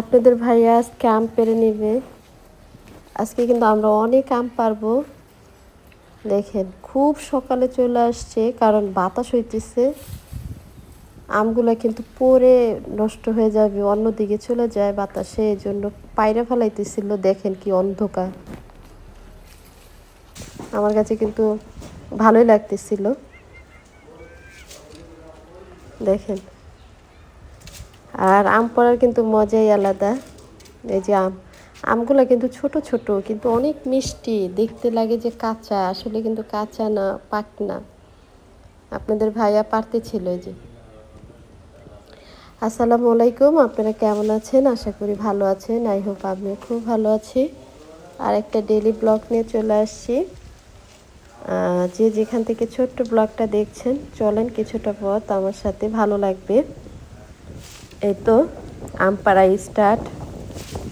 আপনাদের ভাইয়া আজকে আম পেরে নেবে। আজকে কিন্তু আমরা অনেক আম পারব। দেখেন, খুব সকালে চলে আসছে, কারণ বাতাস হইতেছে। আমগুলো কিন্তু পরে নষ্ট হয়ে যাবে, অন্যদিকে চলে যায় বাতাসে এই জন্য পায়রা ফেলাইতেছিল। দেখেন কি অন্ধকার। আমার কাছে কিন্তু ভালোই লাগতেছিল। দেখেন আর আম পড়ার কিন্তু মজাই আলাদা। এই যে আম, আমগুলো কিন্তু ছোট ছোট, কিন্তু অনেক মিষ্টি। দেখতে লাগে যে কাঁচা, আসলে কিন্তু কাঁচা না পাক না আপনাদের ভাইয়া পারতে ছিল যে। আসসালামু আলাইকুম, আপনারা কেমন আছেন? আশা করি ভালো আছেন। আই হোপ আমিও খুব ভালো আছি। আর একটা ডেলি ব্লগ নিয়ে চলে আসছি। যে যেখান থেকে ছোট্ট ব্লগটা দেখছেন, চলেন কিছুটা পথ আমার সাথে ভালো লাগবে। এই তো, আম আমপাড়া স্টার্ট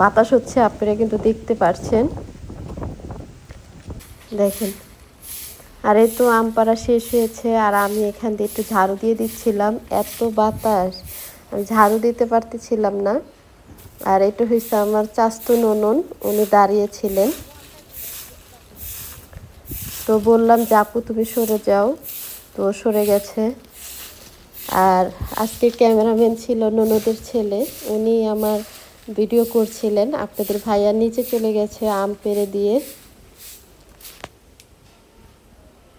বাতাস হচ্ছে, আপনারা কিন্তু দেখতে পারছেন। দেখেন। আর এই তো আমপাড়া শেষ হয়েছে, আর আমি এখান দিয়ে একটু ঝাড়ু দিয়ে দিচ্ছিলাম। এত বাতাস, আমি ঝাড়ু দিতে পারতেছিলাম না। আর এটা হয়েছে আমার চাস্তু ননন, উনি দাঁড়িয়েছিলেন। তো বললাম যে, আপু, তুমি সরে যাও। তো সরে গেছে। আর আজকে ক্যামেরাম্যান ছিল ননদের ছেলে। উনি আমার ভিডিও করছিলেন। আপনাদের ভাইয়া নিচে চলে গেছে আম পেরে দিয়ে।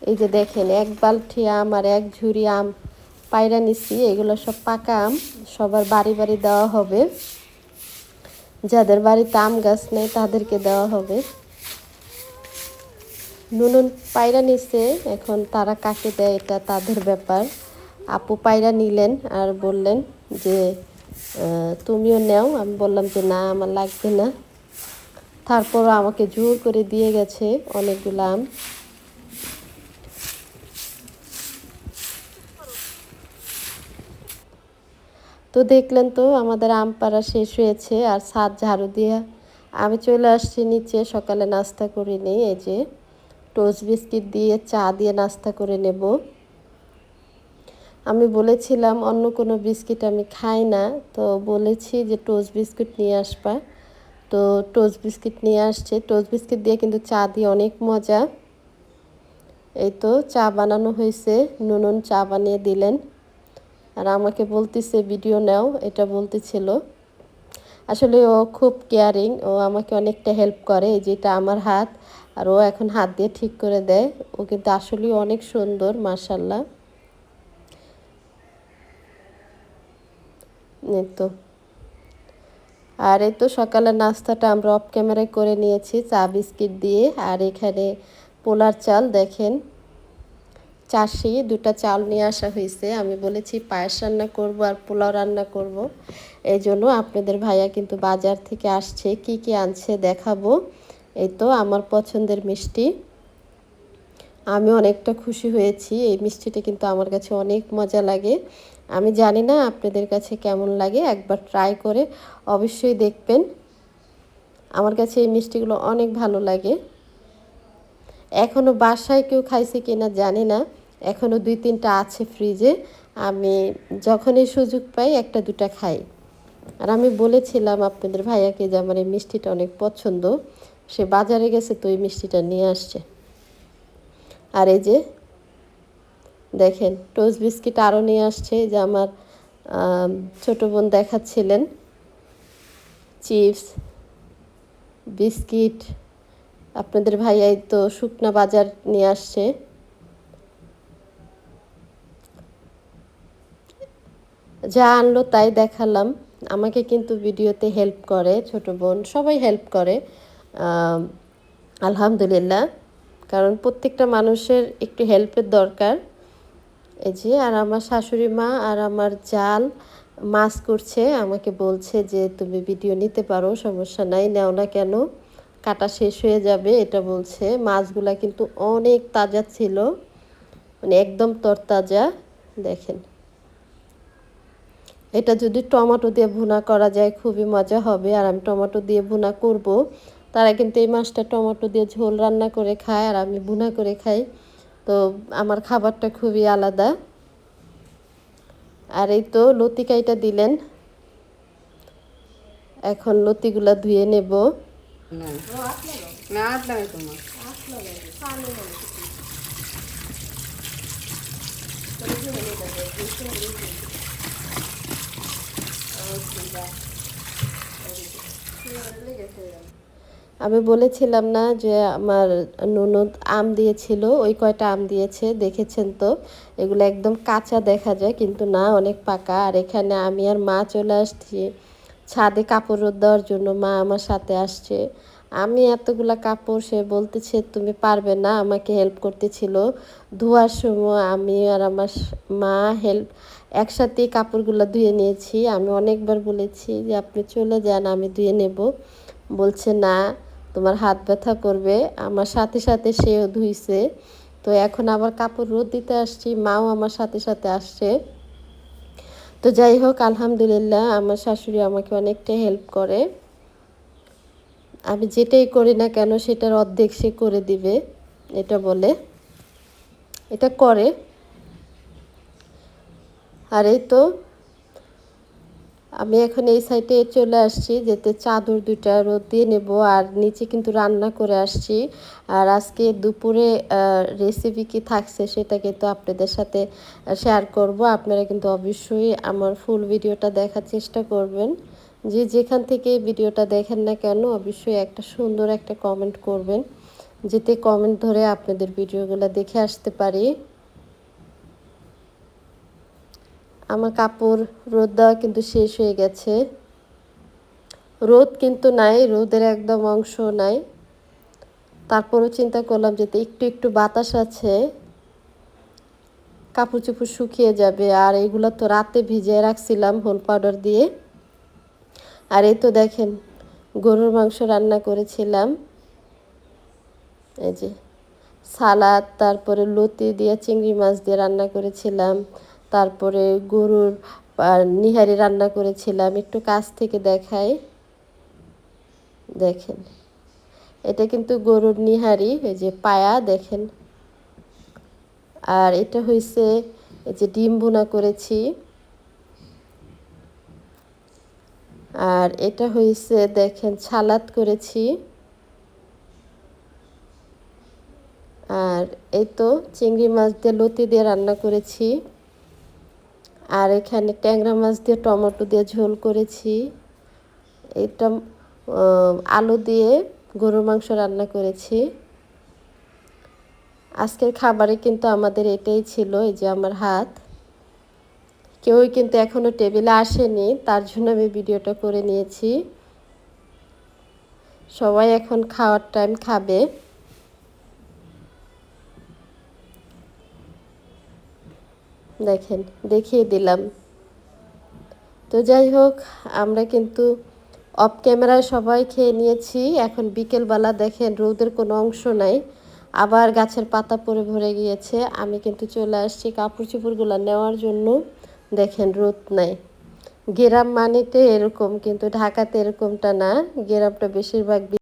এই যে দেখেন, এক বালতি আম আর এক ঝুড়ি আম পায়রা নিছি। এগুলো সব পাকা আম, সবার বাড়ি বাড়ি দেওয়া হবে। যাদের বাড়িতে আম গাছ নেই, তাদেরকে দেওয়া হবে। নুনুন পায়রা নিছে, এখন তারা কাকে দেয় এটা তাদের ব্যাপার। আপু পায়রা নিলেন আর বললেন যে তুমিও নেও। আমি বললাম যে, না, আমার লাগবে না। তারপর আমাকে জোর করে দিয়ে গেছে অনেকগুলো আম। তো দেখলেন তো, আমাদের আম পাড়া শেষ হয়েছে আর ছাদ ঝাড়ু দিয়ে আমি চলে আসছি নিচে। সকালে নাস্তা করে নিই, এই যে, টোস্ট বিস্কিট দিয়ে চা দিয়ে নাস্তা করে নেব। আমি বলেছিলাম, অন্য কোনো বিস্কিট আমি খাই না। তো বলেছি যে টোস্ট বিস্কুট নিয়ে আসবা। তো টোস্ট বিস্কিট নিয়ে আসছে। টোস্ট বিস্কিট দিয়ে কিন্তু চা দিয়ে অনেক মজা। এই তো চা বানানো হয়েছে। নুনুন চা বানিয়ে দিলেন। আর আমাকে বলতেছে, ভিডিও নাও। এটা বলতেছিল। আসলে ও খুব কেয়ারিং ও আমাকে অনেকটা হেল্প করে। এই যেটা আমার হাত। আর ও এখন হাত দিয়ে ঠিক করে দেয়। ও কিন্তু আসলেই অনেক সুন্দর মার্শাল্লাহ তো আর এই তো সকালের নাস্তাটা আমরা অফ ক্যামেরায় করে নিয়েছি, চা বিস্কিট দিয়ে। আর এখানে পোলার চাল, দেখেন। চাষি, দুটা চাল নিয়ে আসা হয়েছে আমি বলেছি, পায়েস রান্না করব আর পোলাও রান্না করব। এই জন্য আপনাদের ভাইয়া কিন্তু বাজার থেকে আসছে। কি কি আনছে দেখাবো। এই তো আমার পছন্দের মিষ্টি। আমি অনেকটা খুশি হয়েছি। এই মিষ্টিটা কিন্তু আমার কাছে অনেক মজা লাগে। আমি জানি না আপনাদের কাছে কেমন লাগে, একবার ট্রাই করে অবশ্যই দেখবেন। আমার কাছে এই মিষ্টিগুলো অনেক ভালো লাগে। এখনও বাসায় কেউ খাইছে কিনা জানি না এখনও দুই তিনটা আছে ফ্রিজে আমি যখনই সুযোগ পাই একটা দুটা খাই। আর আমি বলেছিলাম আপনাদের ভাইয়াকে যে আমার এই মিষ্টিটা অনেক পছন্দ। সে বাজারে গেছে তো এই মিষ্টিটা নিয়ে আসছে। আর এই যে দেখেন টোস্ট বিস্কিট আরও নিয়ে আসছে যে আমার ছোট বোন দেখাচ্ছিলেন। চিপস বিস্কিট আপনাদের ভাইয়াই তো শুকনা বাজার নিয়ে আসছে। যা আনলো তাই দেখালাম। আমাকে কিন্তু ভিডিওতে হেল্প করে, ছোট বোন, সবাই হেল্প করে। আলহামদুলিল্লাহ, কারণ প্রত্যেকটা মানুষের একটু হেল্পের দরকার। এই যে, আর আমার শাশুড়ি মা আর আমার জাল মাছ করছে, আমাকে বলছে যে, তুমি ভিডিও নিতে পারো, সমস্যা নাই, নেও না কেন? কাটা শেষ হয়ে যাবে, এটা বলছে। মাছগুলা কিন্তু অনেক তাজা ছিল মানে একদম তরতাজা, দেখেন। এটা যদি টমেটো দিয়ে ভুনা করা যায়, খুবই মজা হবে, আর আমি টমেটো দিয়ে ভুনা করব। তারা কিন্তু এই মাছটা টমেটো দিয়ে ঝোল রান্না করে খায়, আর আমি ভুনা করে খাই। তো আমার খাবারটা খুবই আলাদা। আর এই তো লতিকাইটা দিলেন। এখন লতিগুলা ধুয়ে নেব। না। আমি বলেছিলাম না যে আমার ননদ আম দিয়েছিল, ওই কয়টা আম দিয়েছে, দেখেছেন তো? এগুলো একদম কাঁচা দেখা যায়, কিন্তু না, অনেক পাকা। আর এখানে আমি আর মা চলে আসছি, ছাদে কাপড় রোদ দেওয়ার জন্য মা আমার সাথে আসছে। আমি এতগুলা কাপড়, সে বলতেছে, তুমি পারবে না, আমাকে হেল্প করতেছিল। ধোয়ার সময় আমি আর আমার মা হেল্প একসাথেই কাপড়গুলো ধুয়ে নিয়েছি। আমি অনেকবার বলেছি যে, আপনি চলে যান, আমি ধুয়ে নেব। বলছে, না, তোমার হাত ব্যথা করবে, আমার সাথে সাথে সেও ধুইছে। তো এখন আবার কাপড় রোদ দিতে আসছি, মাও আমার সাথে সাথে আসছে। তো যাই হোক, আলহামদুলিল্লাহ, আমার শাশুড়ি আমাকে অনেকটা হেল্প করে। আমি যেটাই করি না কেন, সেটার অর্ধেক সে করে দিবে, এটা বলে। এটা করে। আর এই তো আমি এখন এই সাইডে চলে আসছি, যেতে চাদর দুইটা রোদ দিয়ে নেব আর নিচে কিন্তু রান্না করে আসছি। আর আজকে দুপুরে রেসিপি কি থাকছে সেটা কিন্তু আপনাদের সাথে শেয়ার করব। আপনারা কিন্তু অবশ্যই আমার ফুল ভিডিওটা দেখার চেষ্টা করবেন। যে যেখান থেকে ভিডিওটা দেখেন না কেন, অবশ্যই একটা সুন্দর একটা কমেন্ট করবেন, যেতে কমেন্ট ধরে আপনাদের ভিডিওগুলো দেখে আসতে পারি। আমার কাপড় রোদ দেওয়া কিন্তু শেষ হয়ে গেছে। রোদ কিন্তু নাই, রোদের একদম অংশ নাই। তারপরও চিন্তা করলাম যে একটু একটু বাতাস আছে, কাপড় চোপড় শুকিয়ে যাবে। আর এগুলো তো রাতে ভিজিয়ে রাখছিলাম হোল পাউডার দিয়ে। আর এই তো দেখেন, গরুর মাংস রান্না করেছিলাম। এই যে সালাদ, তারপরে লতি দিয়ে চিংড়ি মাছ দিয়ে রান্না করেছিলাম। তারপরে গরুর নিহারি রান্না করেছিলাম, একটু কাছ থেকে দেখাই। দেখেন, এটা কিন্তু গরুর নিহারি, এই যে পায়া, দেখেন। আর এটা হয়েছে এই যে ডিম ভুনা করেছি। আর এটা হয়েছে দেখেন, সালাদ করেছি। আর এই তো চিংড়ি মাছ দিয়ে লতি দিয়ে রান্না করেছি। আর এখানে ট্যাংরা মাছ দিয়ে, টমেটো দিয়ে ঝোল করেছি। এটা আলু দিয়ে গরুর মাংস রান্না করেছি। আজকের খাবারে কিন্তু আমাদের এটাই ছিল, এই যে আমার হাত। কেউই কিন্তু এখনও টেবিলে আসেনি, তার জন্য আমি ভিডিওটা করে নিয়েছি। সবাই এখন খাওয়ার টাইম খাবে। দেখেন, দেখিয়ে দিলাম। তো যাই হোক, আমরা কিন্তু অফ ক্যামেরায় সবাই খেয়ে নিয়েছি। এখন বিকেলবেলা দেখেন রোদের কোনো অংশ নাই। আবার গাছের পাতা পড়ে ভরে গিয়েছে। আমি কিন্তু চলে আসছি কাপড় চোপড়গুলো নেওয়ার জন্য। দেখেন রোদ নাই। গেরাম মানেতে এরকম, কিন্তু ঢাকাতে এরকমটা না। গেরামটা বেশিরভাগ